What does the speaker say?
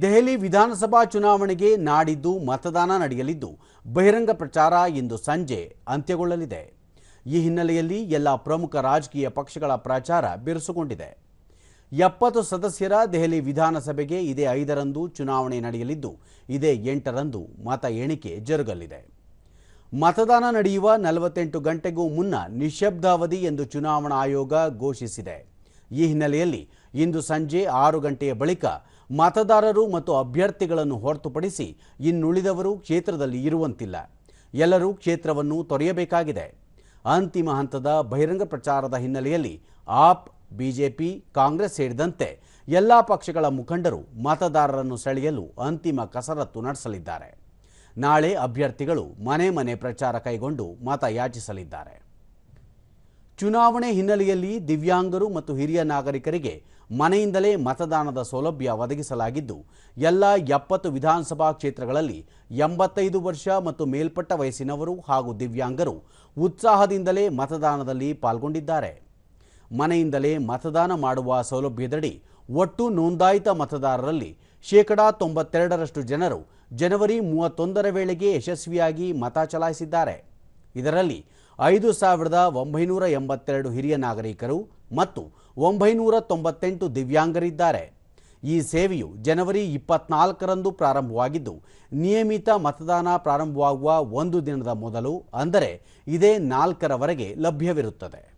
ದೆಹಲಿ ವಿಧಾನಸಭಾ ಚುನಾವಣೆಗೆ ನಾಡಿದ್ದು ಮತದಾನ ನಡೆಯಲಿದ್ದು, ಬಹಿರಂಗ ಪ್ರಚಾರ ಇಂದು ಸಂಜೆ ಅಂತ್ಯಗೊಳ್ಳಲಿದೆ. ಈ ಹಿನ್ನೆಲೆಯಲ್ಲಿ ಎಲ್ಲ ಪ್ರಮುಖ ರಾಜಕೀಯ ಪಕ್ಷಗಳ ಪ್ರಚಾರ ಬಿರುಸುಗೊಂಡಿದೆ. ಎಪ್ಪತ್ತು ಸದಸ್ಯರ ದೆಹಲಿ ವಿಧಾನಸಭೆಗೆ ಇದೇ ಐದರಂದು ಚುನಾವಣೆ ನಡೆಯಲಿದ್ದು, ಇದೇ ಎಂಟರಂದು ಮತ ಎಣಿಕೆ ಜರುಗಲಿದೆ. ಮತದಾನ ನಡೆಯುವ ನಲವತ್ತೆಂಟು ಗಂಟೆಗೂ ಮುನ್ನ ನಿಶಬ್ದಾವಧಿ ಎಂದು ಚುನಾವಣಾ ಆಯೋಗ ಘೋಷಿಸಿದೆ. ಈ ಹಿನ್ನೆಲೆಯಲ್ಲಿ ಇಂದು ಸಂಜೆ ಆರು ಗಂಟೆಯ ಬಳಿಕ ಮತದಾರರು ಮತ್ತು ಅಭ್ಯರ್ಥಿಗಳನ್ನು ಹೊರತುಪಡಿಸಿ ಇನ್ನುಳಿದವರು ಕ್ಷೇತ್ರದಲ್ಲಿ ಇರುವಂತಿಲ್ಲ. ಎಲ್ಲರೂ ಕ್ಷೇತ್ರವನ್ನು ತೊರೆಯಬೇಕಾಗಿದೆ. ಅಂತಿಮ ಹಂತದ ಬಹಿರಂಗ ಪ್ರಚಾರದ ಹಿನ್ನೆಲೆಯಲ್ಲಿ ಆಪ್, ಬಿಜೆಪಿ, ಕಾಂಗ್ರೆಸ್ ಸೇರಿದಂತೆ ಎಲ್ಲ ಪಕ್ಷಗಳ ಮುಖಂಡರು ಮತದಾರರನ್ನು ಸೆಳೆಯಲು ಅಂತಿಮ ಕಸರತ್ತು ನಡೆಸಲಿದ್ದಾರೆ. ನಾಳೆ ಅಭ್ಯರ್ಥಿಗಳು ಮನೆ ಮನೆ ಪ್ರಚಾರ ಕೈಗೊಂಡು ಮತ ಯಾಚಿಸಲಿದ್ದಾರೆ ಚುನಾವಣೆ ಹಿನ್ನೆಲೆಯಲ್ಲಿ ದಿವ್ಯಾಂಗರು ಮತ್ತು ಹಿರಿಯ ನಾಗರಿಕರಿಗೆ ಮನೆಯಿಂದಲೇ ಮತದಾನದ ಸೌಲಭ್ಯ ಒದಗಿಸಲಾಗಿದ್ದು, ಎಲ್ಲ ಎಪ್ಪತ್ತು ವಿಧಾನಸಭಾ ಕ್ಷೇತ್ರಗಳಲ್ಲಿ ಎಂಬತ್ತೈದು ವರ್ಷ ಮತ್ತು ಮೇಲ್ಪಟ್ಟ ವಯಸ್ಸಿನವರು ಹಾಗೂ ದಿವ್ಯಾಂಗರು ಉತ್ಸಾಹದಿಂದಲೇ ಮತದಾನದಲ್ಲಿ ಪಾಲ್ಗೊಂಡಿದ್ದಾರೆ. ಮನೆಯಿಂದಲೇ ಮತದಾನ ಮಾಡುವ ಸೌಲಭ್ಯದಡಿ ಒಟ್ಟು ನೋಂದಾಯಿತ ಮತದಾರರಲ್ಲಿ ಶೇಕಡಾ ತೊಂಬತ್ತೆರಡರಷ್ಟು ಜನರು ಜನವರಿ ಮೂವತ್ತೊಂದರ ವೇಳೆಗೆ ಯಶಸ್ವಿಯಾಗಿ ಮತ ಚಲಾಯಿಸಿದ್ದಾರೆ. ಇದರಲ್ಲಿ ಐದು ಸಾವಿರದ ಒಂಬೈನೂರ ಎಂಬತ್ತೆರಡು ಹಿರಿಯ ನಾಗರಿಕರು ಮತ್ತು ಒಂಬೈನೂರ ತೊಂಬತ್ತೆಂಟು ದಿವ್ಯಾಂಗರಿದ್ದಾರೆ. ಈ ಸೇವೆಯು ಜನವರಿ ಇಪ್ಪತ್ನಾಲ್ಕರಂದು ಪ್ರಾರಂಭವಾಗಿದ್ದು, ನಿಯಮಿತ ಮತದಾನ ಪ್ರಾರಂಭವಾಗುವ ಒಂದು ದಿನದ ಮೊದಲು, ಅಂದರೆ ಇದೇ ನಾಲ್ಕರವರೆಗೆ ಲಭ್ಯವಿರುತ್ತದೆ.